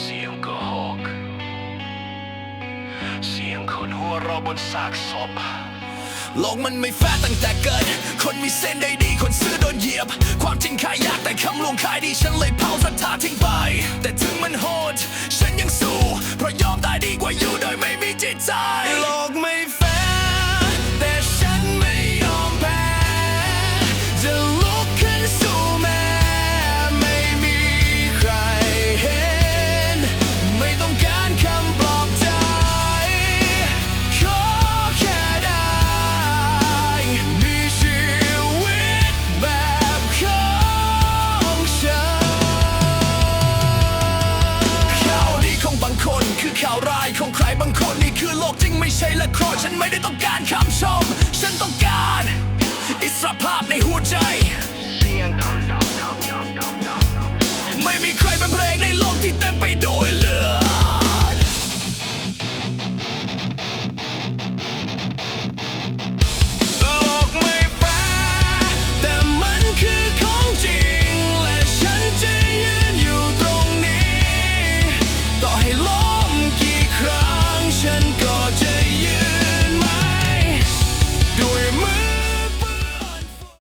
เสียงกระหอก เสียงคนหัวเราะบนซากศพโลกมันไม่แฟร์ตั้งแต่เกิด คนมีเส้นได้ดี คนซื้อโดนเหยียบ ความจริงขายยากแต่คำลวงขายดี ฉันเลยเผาสัทธาทิ้งไป แต่ถึงมันโหด ฉันยังสู้ เพราะยอมตายดีกว่าอยู่โดยไม่มีจิตใจ กจริงไม่ใช่ละครฉันไม่ได้ต้องการคำชม ฉันต้องการ อิสรภาพในหัวใจ ไม่มีใครเป็นเพลงในโลกที่เต็มไปด้วย